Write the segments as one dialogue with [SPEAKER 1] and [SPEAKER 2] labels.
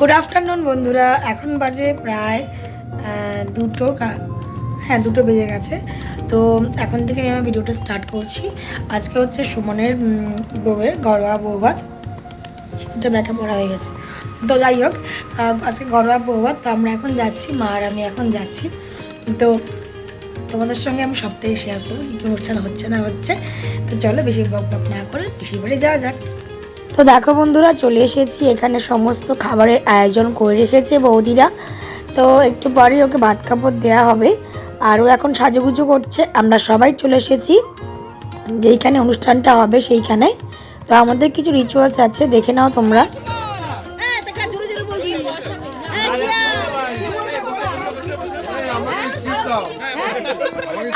[SPEAKER 1] Good afternoon বন্ধুরা। এখন বাজে প্রায় দুটো হ্যাঁ দুটো বেজে গেছে। তো এখন থেকে আমি আমার ভিডিওটা স্টার্ট করছি। আজকে হচ্ছে সুমনের বউয়ের ঘরোয়া বৌভাত। সেটা ব্যাখ্যা পড়া হয়ে গেছে। তো যাই হোক আজকে ঘরোয়া বৌভাত। তো আমরা এখন যাচ্ছি, মা আর আমি এখন যাচ্ছি। তো তোমাদের সঙ্গে আমি সবটাই শেয়ার করব। কী অনুষ্ঠান হচ্ছে না হচ্ছে। তো চলো বেশি বক না করে বেশি যাওয়া যাক। তো দেখো বন্ধুরা, চলে এসেছি। এখানে সমস্ত খাবারের আয়োজন করে রেখেছে বৌদিরা। তো একটু পরেই ওকে ভাত কাপড় দেওয়া হবে। আরও এখন সাজুগুজু করছে। আমরা সবাই চলে এসেছি। যেইখানে অনুষ্ঠানটা হবে সেইখানে। তো আমাদের কিছু রিচুয়ালস আছে, দেখে নাও তোমরা।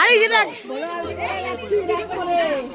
[SPEAKER 1] আরে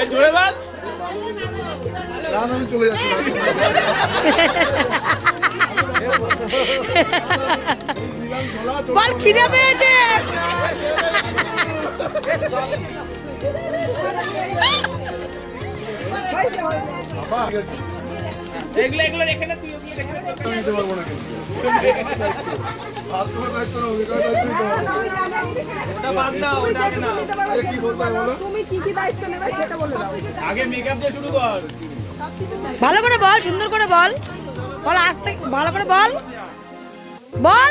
[SPEAKER 2] এ জোরে বল।
[SPEAKER 3] না না, আমি চলে যাচ্ছি।
[SPEAKER 1] বল খিদে পেয়েছে।
[SPEAKER 2] এগুলো এগুলো রেখে না তুই ওগুলো রেখে না
[SPEAKER 3] দিতে পারব না কিন্তু।
[SPEAKER 1] ভালো করে বল সুন্দর করে বল। বল আজ থেকে ভালো করে বল। বল।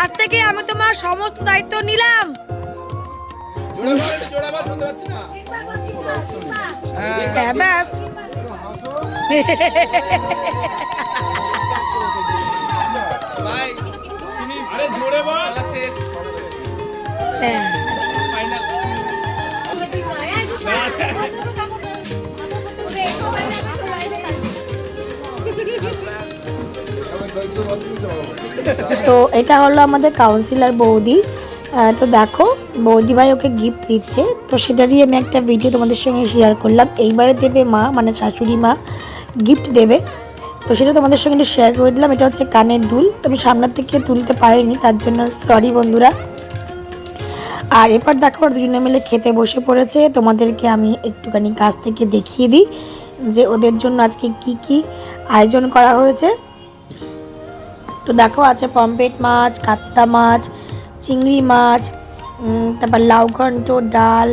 [SPEAKER 1] আজ থেকে আমি তোমার সমস্ত দায়িত্ব নিলাম। হ্যাঁ ব্যাস। তো এটা হলো আমাদের কাউন্সিলর বৌদি। তো দেখো, বৌদি ভাই ওকে গিফট দিচ্ছে। তো সেটারই আমি একটা ভিডিও তোমাদের সঙ্গে শেয়ার করলাম। এইবারে দেবে মা মানে শাশুড়ি মা গিফট দেবে। তো সেটা তোমাদের সঙ্গে শেয়ার করে দিলাম। এটা হচ্ছে কানের দুল। তো আমি সামনের থেকে তুলতে পারিনি, তার জন্য সরি বন্ধুরা। আর এবার দেখো দুজনে মিলে খেতে বসে পড়েছে। তোমাদেরকে আমি একটুখানি কাছ থেকে দেখিয়ে দিই যে ওদের জন্য আজকে কি কি আয়োজন করা হয়েছে। তো দেখো, আছে পমপেট মাছ, কাতলা মাছ, চিংড়ি মাছ তারপর লাউ ঘন্ট, ডাল,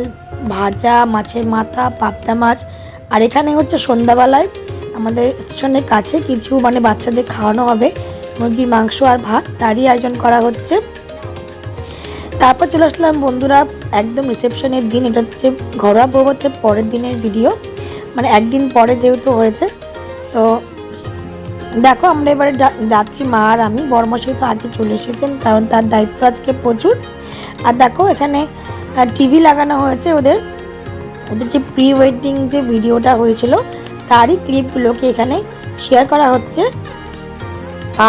[SPEAKER 1] ভাজা, মাছের মাথা, পাবদা মাছ। আর এখানে হচ্ছে সন্ধ্যাবেলায় আমাদের স্টেশনের কাছে কিছু মানে বাচ্চাদের খাওয়ানো হবে। মুরগির মাংস আর ভাত তারই আয়োজন করা হচ্ছে। তারপর চলে আসলাম বন্ধুরা, একদম রিসেপশনের দিন। এটা হচ্ছে ঘরোয়া বৌভাতের পরের দিনের ভিডিও মানে একদিন পরে যেহেতু হয়েছে, তো দেখো আমরা এবারে যাচ্ছি মা আর আমি। বড়মশাই তো আগে চলে এসেছেন, কারণ তার দায়িত্ব আজকে প্রচুর। আর দেখো এখানে টিভি লাগানো হয়েছে ওদের। ওদের যে প্রি ওয়েডিং যে ভিডিওটা হয়েছিল, তারই ক্লিপগুলোকে এখানে শেয়ার করা হচ্ছে।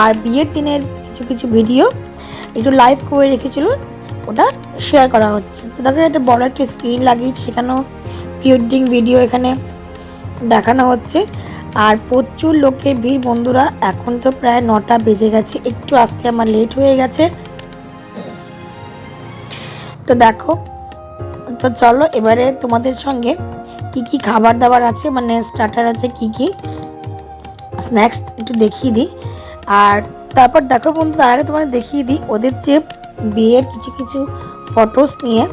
[SPEAKER 1] আর বিয়ের দিনের কিছু কিছু ভিডিও একটু লাইভ করে রেখেছিল। ওটা শেয়ার করা হচ্ছে। তো দেখো, একটা বড় একটা স্ক্রিন লাগিয়ে সেখানেও ওয়েডিং ভিডিও এখানে দেখানো হচ্ছে। আর প্রচুর লোকের ভিড়, বন্ধুরা, এখন তো প্রায় নটা বেজে গেছে। একটু আসতে আমার লেট হয়ে গেছে। তো দেখো, তো চলো এবারে তোমাদের সঙ্গে কি কি খাবার দাবার আছে মানে স্টার্টার আছে, কি কি স্ন্যাক্স একটু দেখিয়ে দিই। আর তারপর দেখো বন্ধু, তার আগে তোমাদের দেখিয়ে দিই, ওদের যে বিয়ের কিছু কিছু ফটোস নিয়ে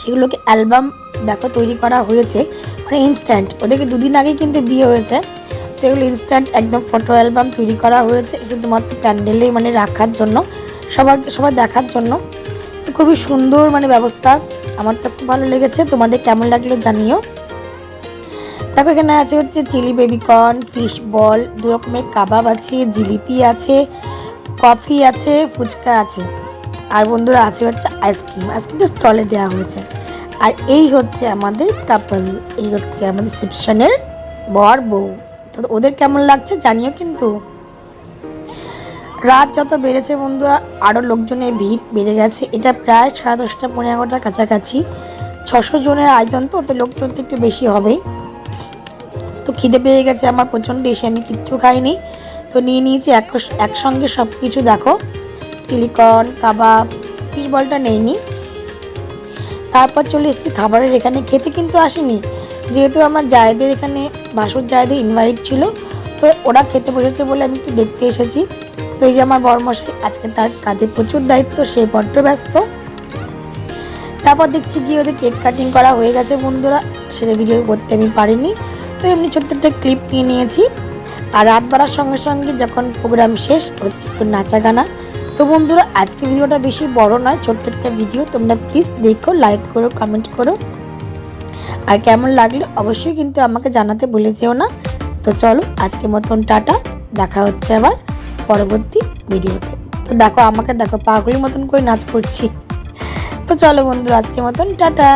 [SPEAKER 1] সেগুলোকে অ্যালবাম দেখো তৈরি করা হয়েছে মানে ইনস্ট্যান্ট ওদেরকে দুদিন আগেই কিন্তু বিয়ে হয়েছে। তো এগুলো ইনস্ট্যান্ট একদম ফটো অ্যালবাম তৈরি করা হয়েছে। শুধুমাত্র প্যান্ডেলে মানে রাখার জন্য, সবার সবার দেখার জন্য। তো খুবই সুন্দর মানে ব্যবস্থা। আমার তো খুব ভালো লেগেছে। তোমাদের কেমন লাগল জানিও। দেখো এখানে আছে হচ্ছে চিলি বেবিকর্ন ফিশ বল দু রকমের কাবাব আছে, জিলিপি আছে কফি আছে, ফুচকা আছে। আর বন্ধুরা আছে হচ্ছে আইসক্রিম। আইসক্রিমটা স্টলে দেওয়া হয়েছে। আর এই হচ্ছে আমাদের কাপল এই হচ্ছে আমাদের রিসেপশনের বর বউ। তো তো ওদের কেমন লাগছে জানিও কিন্তু। রাত যত বেড়েছে বন্ধুরা আরও লোকজনের ভিড় বেড়ে গেছে। এটা প্রায় সাড়ে দশটা পনেরো এগারোটার কাছাকাছি। ছশো জনের আয়োজন তো, ওতে লোকজন তো একটু বেশি হবেই তো খিদে পেয়ে গেছে আমার প্রচণ্ড, এসে আমি কিচ্ছু খাইনি। তো নিয়ে নিয়েছি এক একসঙ্গে সব কিছু দেখো। চিলিকন, কাবাব ফিশ বলটা নেইনি। তারপর চলে এসেছি খাবারের এখানে। খেতে কিন্তু আসিনি। যেহেতু আমার জায়দের এখানে বাসুর জায়দের ইনভাইট ছিল, তো ওরা খেতে বসেছে বলে আমি একটু দেখতে এসেছি। তো এই যে আমার বরমশাই, আজকে তার কাঁধে প্রচুর দায়িত্ব, সে বড্ড ব্যস্ত। তারপর দেখছি গিয়ে ওদের কেক কাটিং করা হয়ে গেছে বন্ধুরা। সেটা ভিডিও করতে আমি পারিনি। তো এমনি ছোট্ট একটা ক্লিপ নিয়ে নিয়েছি। আর রাত বাড়ার সঙ্গে সঙ্গে যখন প্রোগ্রাম শেষ হচ্ছে একটু নাচা গানা তো বন্ধুরা, আজকে ভিডিওটা বেশি বড় নয়, ছোট্ট একটা ভিডিও। তোমরা প্লিজ দেখো লাইক করো কমেন্ট করো। আর কেমন লাগল অবশ্যই কিন্তু আমাকে জানাতে ভুলে যেও না। তো চলো, আজকে মতন টাটা, দেখা হচ্ছে আবার পরবর্তী ভিডিওতে। তো দেখো, আমাকে দেখো, পাগলের মতন করে নাচ করছি। তো চলো বন্ধু আজকে মতন টাটা।